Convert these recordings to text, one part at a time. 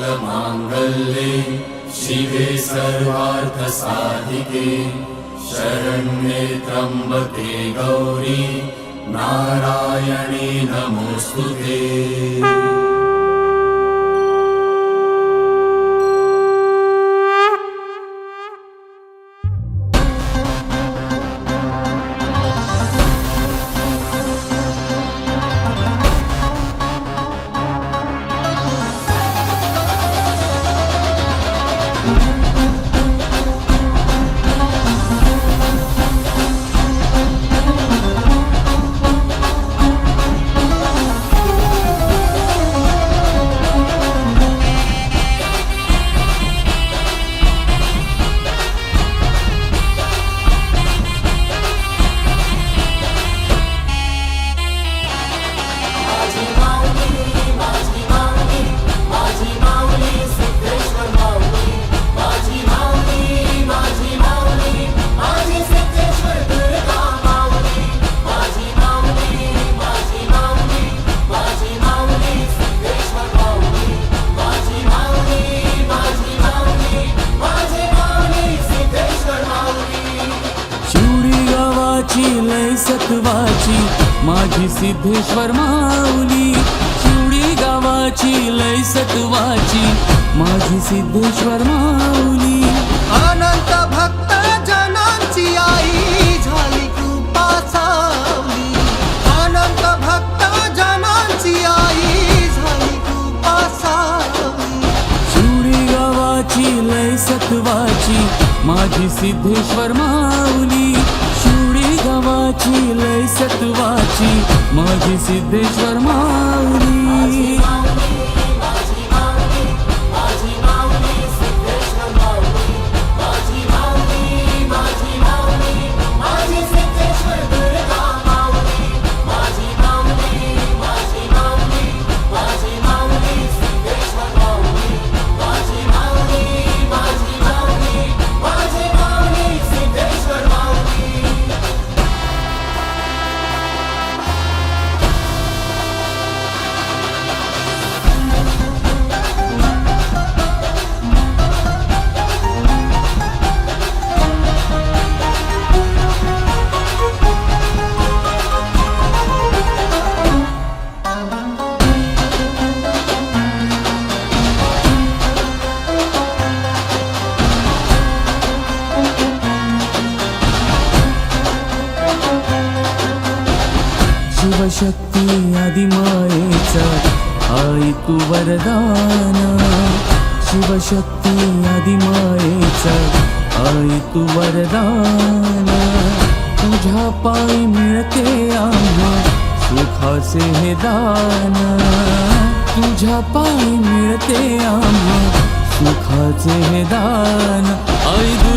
सर्वमङ्गलमाङ्गल्ये शिवे सर्वार्थसाधिके शरण्ये त्र्यम्बके गौरी नारायणे नमोऽस्तु ते गावाची लय सत्वाची. माझी सिद्धेश्वर माऊली शिवडी गावाची लय सत्वाची. माझी सिद्धेश्वर माऊली. अनंत भक्त जनांची आई झाली कृपा सावली. अनंत भक्त जनांची आई झाली कृपा सावली. शिवडी गावाची लय सत्वाची. माझी सिद्धेश्वर माऊली. नावाची लय सत्वाची. माझी सिद्धेश्वर मा सर्वशक्ती आदिमायेचा. ऐकू वरदान. शिवशक्ती आदिमायेचा. ऐकू वरदान. तुझ्या पायी मिळते आम्हा सुखाचे हे दान. तुझ्या पायी मिळते आम्हा सुखाचे हे दान. ऐकू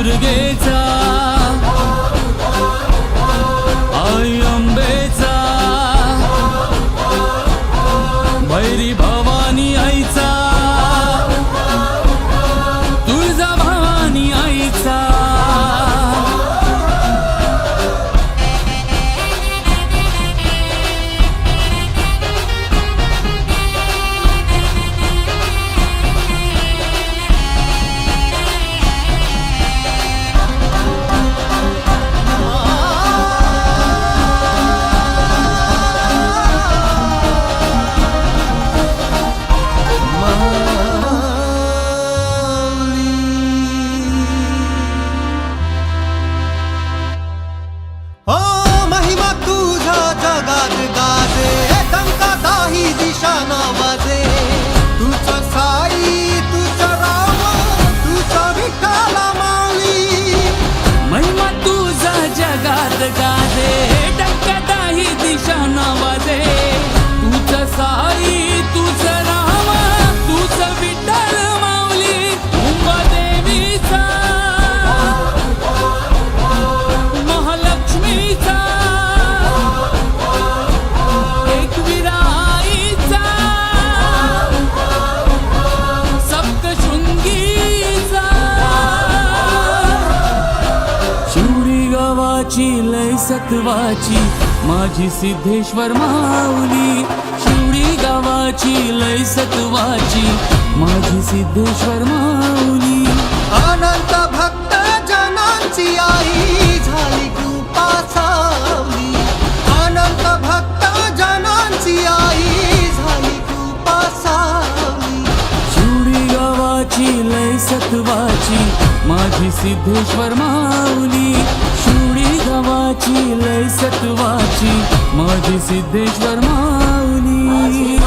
सत्वाची माझी सिद्धेश्वर माऊली. शिवडी गावाची लय सत्वाची माझी सिद्धेश्वर माऊली. अनंत भक्त जनांची आई झाली कृपा सावली. अनंत भक्त जनांची आई झाली कृपा सावली. शिवडी गावाची लय सत्वाची माझी सिद्धेश्वर माऊली. गावाची लय सत्वाची. माझी सिद्धेश्वर माऊली.